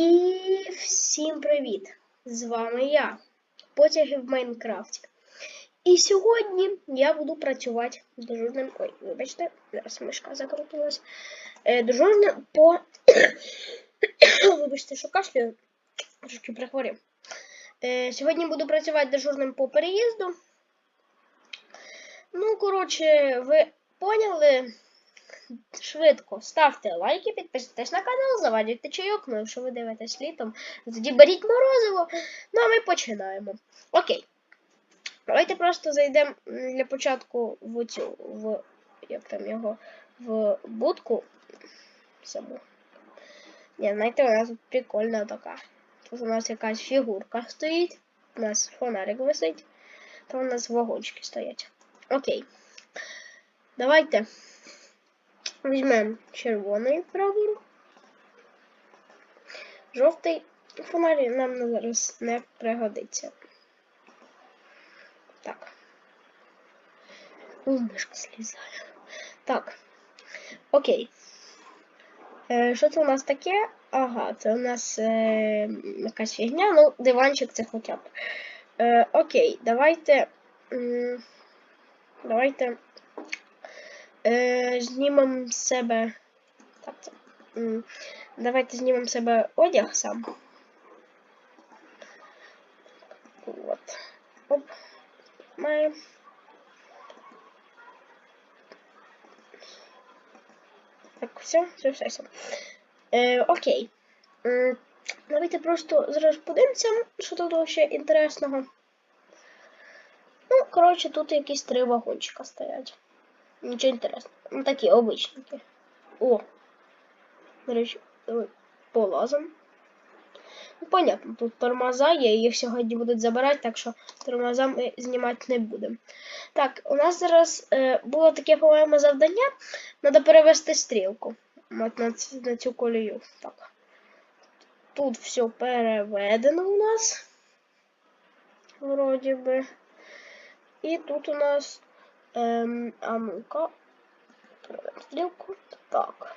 І всім привіт! З вами я, Потяги в Майнкрафті. І сьогодні я буду працювати дежурним. Ой, вибачте, зараз мишка закрутилась. Е, дежурним по. Вибачте, що кашлю, трошки прихворів. Е, сьогодні буду працювати дежурним по переїзду. Ну, коротше, ви поняли. Швидко ставте лайки, підписуйтесь на канал, завадюйте чайок, ну якщо ви дивитесь літом, тоді беріть морозиво. Ну а ми починаємо. Окей. Давайте просто зайдемо для початку в цю, в як там його, в будку саму. Ні, знаєте, у нас тут прикольна така. Тут у нас якась фігурка стоїть, у нас фонарик висить, то у нас вагончики стоять. Окей. Давайте. Візьмемо червоний прапор. Жовтий фонарь нам зараз не пригодиться. Так. О, мишка слізає. Так. Окей. Е, Що це у нас таке? Ага, це у нас е, якась фігня, ну, диванчик це хоча б. Е, окей, давайте. Давайте. Е, знімемо себе. Так. Давайте знімемо себе одяг сам. От. Оп. Маємо. Так, все, все, все, все. Е, окей. Давайте просто зараз подивимося, що тут ще інтересного. Ну, коротше, тут якісь три вагончика стоять. Нічого інтересного. Ну такі обичники. О! Речі, давай полазом. Ну, понятно, тут тормоза є, їх сьогодні будуть забирати, так що тормоза ми знімати не будемо. Так, у нас зараз е, було таке, по-моєму, завдання. Треба перевести стрілку от на, на цю колію. Так. Тут все переведено у нас. Вроді би. І тут у нас. Ем, а ну-ка. Переведемо стрілку. Так.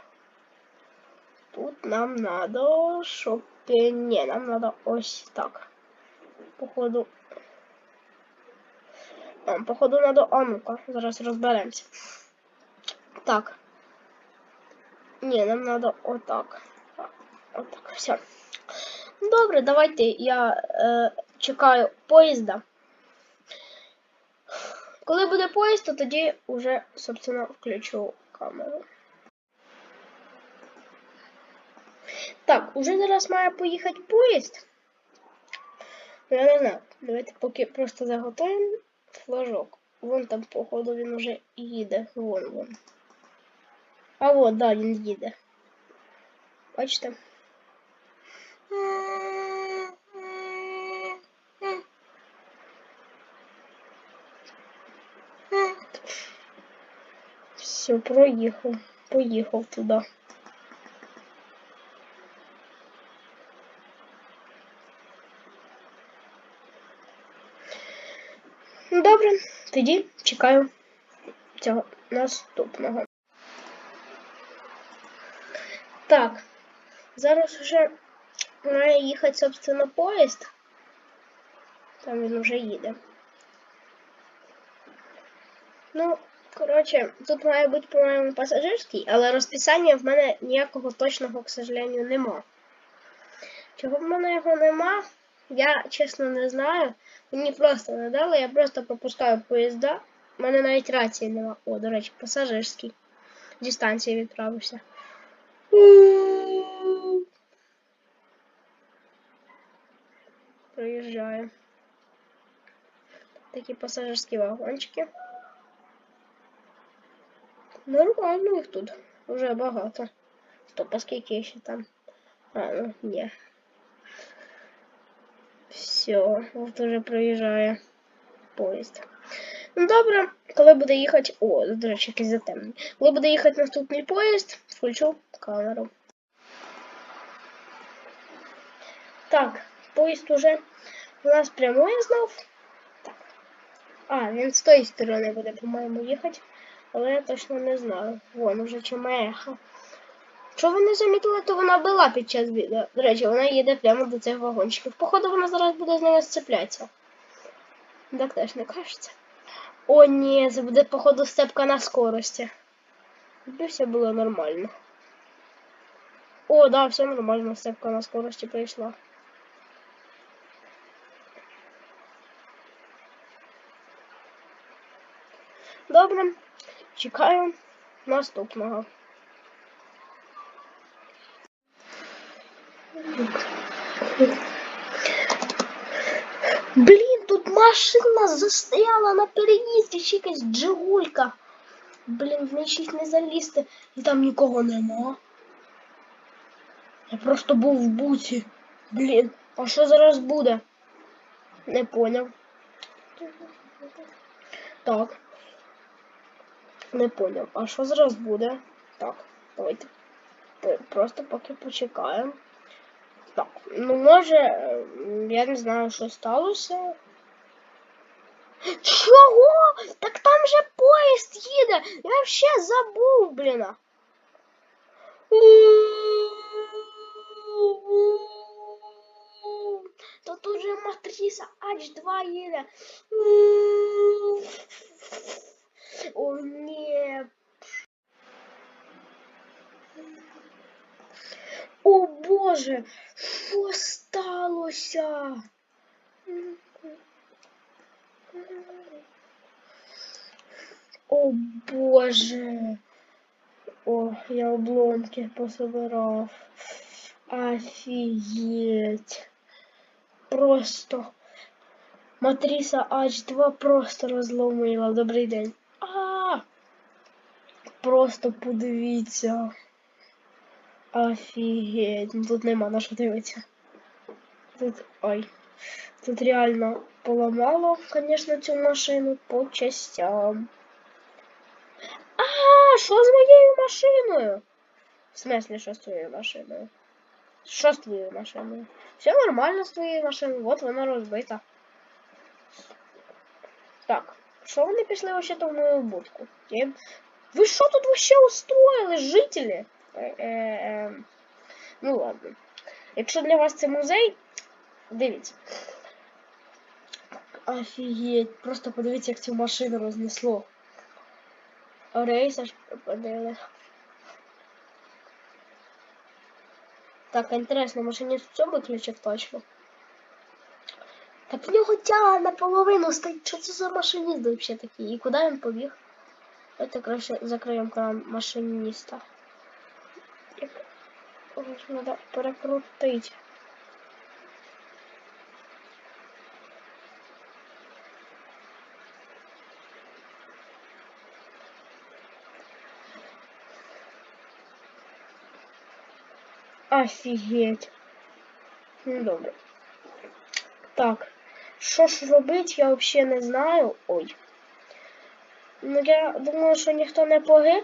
Тут нам надо, щоб. е, Ні, нам надо ось так. Походу. А, походу надо. А ну-ка, зараз розберемося. Так. Ні, нам надо отак. Отак, все. Добре, давайте я е, чекаю поїзда. Коли буде поїзд, то тоді вже, собственно, включу камеру. Так, уже зараз має поїхати поїзд. Ну, Я не знаю. Давайте поки просто заготуємо флажок. Вон там, походу, він уже їде. Вон вон. А от, да, він їде. Бачите? Все, проїхав. Поїхав туди. Ну, Добре, тоді чекаю цього наступного. Так, зараз вже має їхати, собственно, поїзд. Там він вже їде. Ну, коротше, тут має бути, по-моєму, пасажирський, але розписання в мене ніякого точного, к сожалению, нема. Чого в мене його нема, я чесно не знаю. Мені просто не дали, я просто пропускаю поїзда. У мене навіть рації нема. О, до речі, пасажирський. Зі станції відправився. Проїжджаю. Такі пасажирські вагончики. Нормально їх тут. Уже багато. Стоп, а скільки ще там? А, ну, ні. Все, от уже проїжджає поїзд. Ну добре, коли буде їхати. О, до речі, якийсь затемнений. Коли буде їхати наступний поїзд, включу камеру. Так, поїзд уже у нас прямує знов. Так. А, він з тої сторони буде, по-моєму, їхати. Але я точно не знаю. Вон уже чимеха. Що ви не замітили, то вона була під час відео. До речі, вона їде прямо до цих вагончиків. Походу, вона зараз буде з ними сцеплятися. Так теж не кажеться. О, ні, це буде, походу, степка на скорості. Якби все було нормально. О, да, все нормально, степка на скорості прийшла. Добре, чекаю наступного. Блін, тут машина застояла на переїзді, ще якась джигулька. Блін, в неї щось не залізти, і там нікого нема. Я просто був в буці. Блін, а що зараз буде? Не поняв. Так. Не поняв. А що зараз буде? Так, давайте просто поки почекаємо. Так, ну може, е, я не знаю, що сталося. Чого? Так там же поїзд їде. Я вообще забув, блін. Тут же матриса H2 їде. О, ні. О Боже, що сталося? О Боже. О, я обломки пособирав. Офігеть. Просто. Матриса H2 просто розломила. Добрий день. Просто подивіться. Офігеть. Ну тут нема на що дивитися. Тут. Ой. Тут реально поламало, конечно, цю машину по частям. А, що з моєю машиною? В смысле, що з твоєю машиною? Що з твоєю машиною? Все нормально з твоєю машиною, от вона розбита. Так, що вони пішли вообще в мою будку? Я... Ви що тут вообще устроїли, жителі? Е, ну ладно. Якщо для вас це музей, дивіться. Офігеть, просто подивіться, як цю машину рознесло. Рейсер подивили. Так, інтересно, машині все виключив точно. Так в нього тяга наполовину стоїть. Що це за машиніст взагалі такий? І куди він побіг? Давайте краще закриємо кран машиніста. Ось, Треба перекрутити. Офігеть. Ну добре. Так. Що ж робити, я взагалі не знаю. Ой. Ну я думаю, що ніхто не погиб.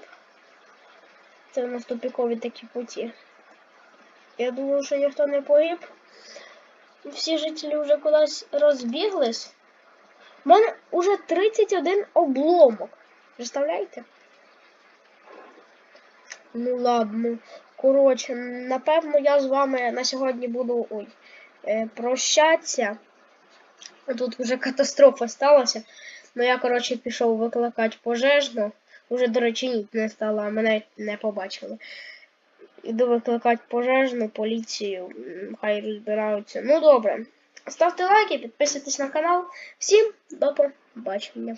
Це у нас тупікові такі путі. Я думаю, що ніхто не погиб. Всі жителі вже кудись розбіглись. У мене вже 31 обломок. Представляєте? Ну ладно. Коротше, напевно, я з вами на сьогодні буду ой, е, прощатися. Тут вже катастрофа сталася. Ну я, коротше, пішов викликати пожежну. Уже, до речі, ні, не стало, мене не побачили. Іду викликати пожежну, поліцію, хай розбираються. Ну добре. Ставте лайки, підписуйтесь на канал. Всім до побачення.